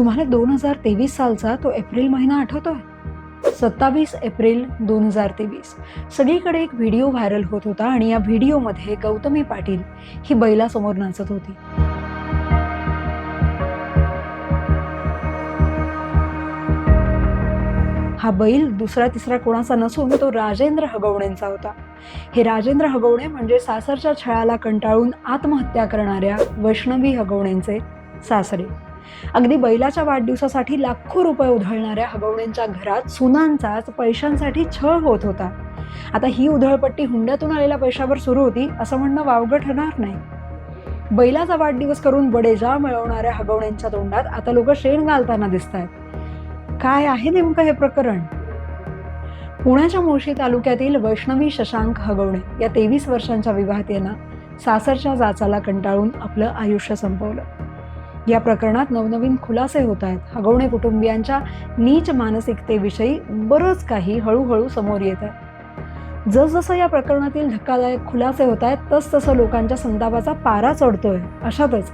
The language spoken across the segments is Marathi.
तुम्हाला दोन हजार तेवीस सालचा तो एप्रिल महिना आठवतोय? सत्तावीस एप्रिल दोन हजार तेवीस. सगळीकडे एक व्हिडिओ व्हायरल होत होता आणि या व्हिडिओमध्ये गौतमी पाटील ही बैलासमोर नाचत होती. हा बैल दुसरा तिसरा कोणाचा नसून तो राजेंद्र हगवणेंचा होता. हे राजेंद्र हगवणे म्हणजे सासरच्या छळाला कंटाळून आत्महत्या करणाऱ्या वैष्णवी हगवणेंचे सासरे. अगदी बैलाच्या वाढदिवसासाठी लाखो रुपये उधळणाऱ्या हगवणेंच्या घरात सुनांचाच पैशांसाठी छळ होत होता. आता ही उधळपट्टी हुंड्यातून आलेल्या पैशावर सुरू होती असं म्हणणं वावगं ठरणार नाही. बैलाचा वाढदिवस करून बडेजा मिळवणाऱ्या हगवण्यांच्या तोंडात आता लोक शेण घालताना दिसत आहेत काय आहे नेमकं हे प्रकरण? पुण्याच्या मुळशी तालुक्यातील वैष्णवी शशांक हगवणे या तेवीस वर्षांच्या विवाहतेनं सासरच्या जाचाला कंटाळून आपलं आयुष्य संपवलं. या प्रकरणात नवनवीन खुलासे होत आहेत. हगवणे कुटुंबियांच्या नीच मानसिकतेविषयी बरंच काही हळूहळू समोर येत आहे. जसजसं या प्रकरणातील धक्कादायक खुलासे होत आहेत तस तसं लोकांच्या संतापाचा पारा चढतोय अशातच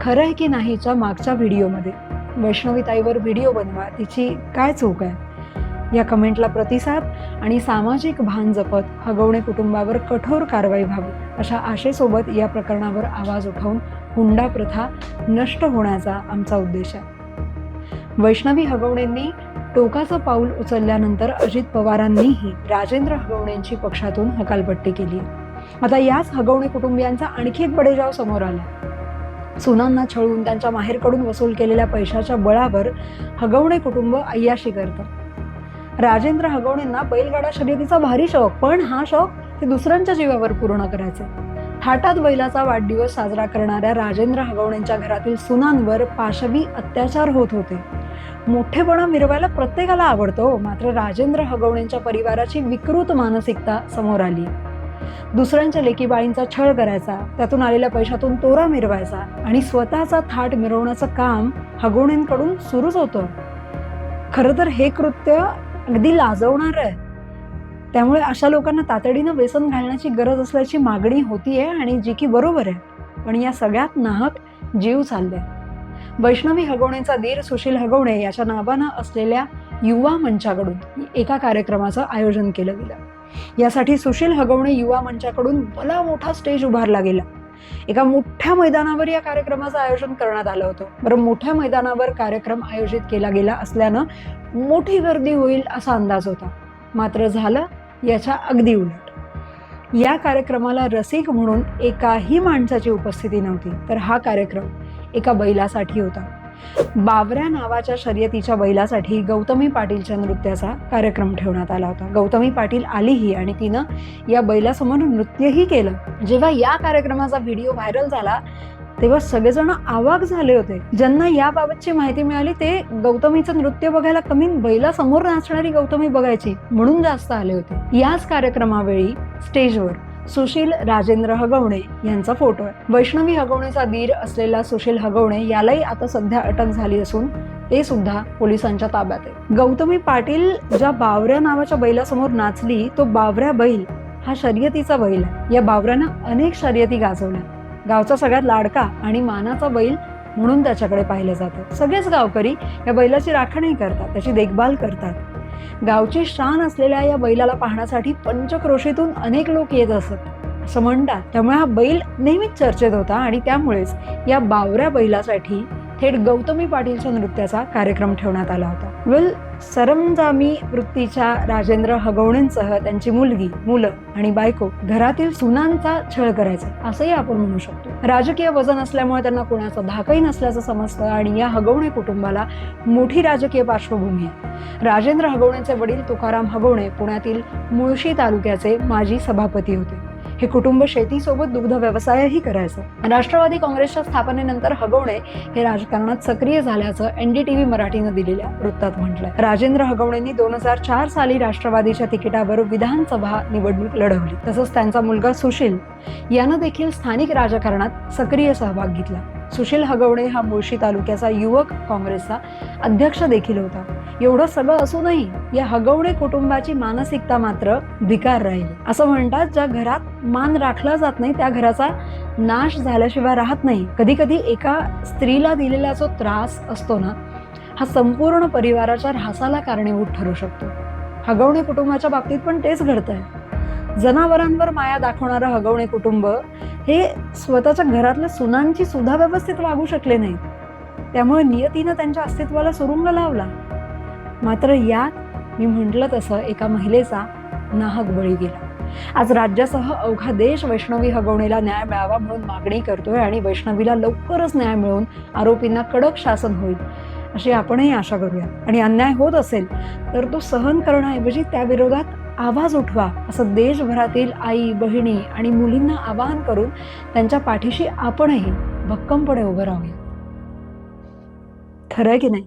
खरं आहे की नाहीच्या मागच्या व्हिडिओमध्ये. वैष्णवीताईवर व्हिडिओ बनवा तिची काय चूक आहे? या कमेंटला प्रतिसाद आणि सामाजिक भान जपत हगवणे कुटुंबावर कठोर कारवाई व्हावी अशा आशेसोबत या प्रकरणावर आवाज उठवून हुंडा प्रथा नष्ट होण्याचा आमचा उद्देश आहे. वैष्णवी हगवणेंनी टोकाचं पाऊल उचलल्यानंतर अजित पवारांनीही राजेंद्र हगवणेंची पक्षातून हकालपट्टी केली. आता याच हगवणे कुटुंबियांचा आणखी एक बडेजाव समोर आला. सुनांना छळून त्यांच्या माहेरकडून वसूल केलेल्या पैशाच्या बळावर हगवणे कुटुंब अय्याशी करतं. राजेंद्र हगवणेंना बैलगाडा शर्यतीचा भारी शौक पण हा शौक ते दुसऱ्यांच्या जीवावर पूर्ण करायचे थाटात बैलाचा वाढदिवस साजरा करणाऱ्या राजेंद्र हगवणेंच्या घरातील सुनांवर पाशवी अत्याचार होत होते. मोठेपणा मिरवायला प्रत्येकाला आवडतो मात्र राजेंद्र हगवणेंच्या परिवाराची विकृत मानसिकता समोर आली. दुसऱ्यांच्या लेकीबाळींचा छळ करायचा त्यातून आलेल्या पैशातून तोरा मिरवायचा आणि स्वतःचा थाट मिरवण्याचं काम हगवणेंकडून सुरूच होतं. खरं तर हे कृत्य अगदी लाजवणार आहे. त्यामुळे अशा लोकांना तातडीनं व्यसन घालण्याची गरज असल्याची मागणी होतीये आणि जी की बरोबर आहे. पण या सगळ्यात नाहक जीव चालले वैष्णवी हगवणेचा दीर सुशील हगवणे याच्या नावानं असलेल्या युवा मंचाकडून एका कार्यक्रमाचं आयोजन केलं गेलं. यासाठी सुशील हगवणे युवा मंचाकडून भला मोठा स्टेज उभारला गेला. एका मोठ्या मैदानावर या कार्यक्रमाचं आयोजन करण्यात आलं होतं. बरं मोठ्या मैदानावर कार्यक्रम आयोजित केला गेला असल्यानं मोठी गर्दी होईल असा अंदाज होता. मात्र झालं याच्या अगदी उलट. या कार्यक्रमाला रसिक म्हणून एकाही माणसाची उपस्थिती नव्हती तर हा कार्यक्रम एका बैलासाठी होता. बावऱ्या नावाच्या शर्यतीच्या बैलासाठी गौतमी पाटीलच्या नृत्याचा कार्यक्रम ठेवण्यात आला होता. गौतमी पाटील आलीही आणि तिनं या बैलासमोर नृत्यही केलं. जेव्हा या कार्यक्रमाचा व्हिडिओ व्हायरल झाला तेव्हा सगळेजण आवाक झाले होते. ज्यांना याबाबतची माहिती मिळाली ते गौतमीचं नृत्य बघायला कमी बैलासमोर नाचणारी गौतमी बघायची म्हणून जास्त आले होते. याच कार्यक्रमावेळी स्टेजवर सुशील राजेंद्र हगवणे यांचा फोटो आहे. वैष्णवी हगवणेचा दीर असलेला सुशील हगवणे यालाही आता सध्या अटक झाली असून ते सुद्धा पोलिसांच्या ताब्यात आहे. गौतमी पाटील ज्या बावऱ्या नावाच्या बैलासमोर नाचली तो बावऱ्या बैल हा शर्यतीचा बैल आहे. या बावऱ्यानं अनेक शर्यती गाजवल्या. गावचा सगळ्यात लाडका आणि मानाचा बैल म्हणून त्याच्याकडे पाहिलं जातं. सगळेच गावकरी या बैलाची राखणही करतात त्याची देखभाल करतात. गावची शान असलेल्या या बैलाला पाहण्यासाठी पंचक्रोशीतून अनेक लोक येत असत. असं म्हणतात. त्यामुळे हा बैल नेहमीच चर्चेत होता आणि त्यामुळेच या बावऱ्या बैलासाठी थेट गौतमी पाटीलच्या नृत्याचा कार्यक्रम ठेवण्यात आला होता. विल सरंजामी वृत्तीच्या राजेंद्र हगवणेंसह त्यांची मुलगी मुलं आणि बायको घरातील सुनांचा छळ करायचा असंही आपण म्हणू शकतो. राजकीय वजन असल्यामुळे त्यांना कोणाचा धाकही नसल्याचं समजतं आणि या हगवणे कुटुंबाला मोठी राजकीय पार्श्वभूमी आहे. राजेंद्र हगवणेचे वडील तुकाराम हगवणे पुण्यातील मुळशी तालुक्याचे माजी सभापती होते. हे कुटुंब शेतीसोबत दुग्ध व्यवसायही करायचं. राष्ट्रवादी काँग्रेसच्या स्थापनेनंतर हगवणे हे राजकारणात सक्रिय झाल्याचं एनडीटीव्ही मराठीनं दिलेल्या वृत्तात म्हटलंय. राजेंद्र हगवणेंनी दोन हजार चार साली राष्ट्रवादीच्या तिकिटावर विधानसभा निवडणूक लढवली. तसंच त्यांचा मुलगा सुशील यानं देखील स्थानिक राजकारणात सक्रिय सहभाग घेतला. सुशील हगवणे हा मुळशी तालुक्याचा युवक काँग्रेसचा अध्यक्ष देखील होता. एवढं सगळं असूनही या हगवणे कुटुंबाची मानसिकता मात्र भिकार राहील. असं म्हणतात ज्या घरात मान राखला जात नाही त्या घराचा नाश झाल्याशिवाय राहत नाही. कधी कधी एका स्त्रीला दिलेला जो त्रास असतो ना हा संपूर्ण परिवाराच्या ऱ्हासाला कारणीभूत ठरू शकतो. हगवणे कुटुंबाच्या बाबतीत पण तेच घडतंय. जनावरांवर माया दाखवणारं हगवणे कुटुंब हे स्वतःच्या घरातल्या सुनांची सुद्धा व्यवस्थित वागू शकले नाहीत त्यामुळे नियतीनं त्यांच्या अस्तित्वाला सुरुंग लावला. मात्र यात मी म्हटलं तसं एका महिलेचा नाहक बळी गेला. आज राज्यासह अवघा देश वैष्णवी हगवणीला न्याय मिळावा म्हणून मागणी करतोय आणि वैष्णवीला लवकरच न्याय मिळून आरोपींना कडक शासन होईल अशी आपणही आशा करूया. आणि अन्याय होत असेल तर तो सहन करण्याऐवजी त्याविरोधात आवाज उठवा असं देशभरातील आई बहिणी आणि मुलींना आवाहन करून त्यांच्या पाठीशी आपणही भक्कमपणे उभं राहूया. खरंय की नाही?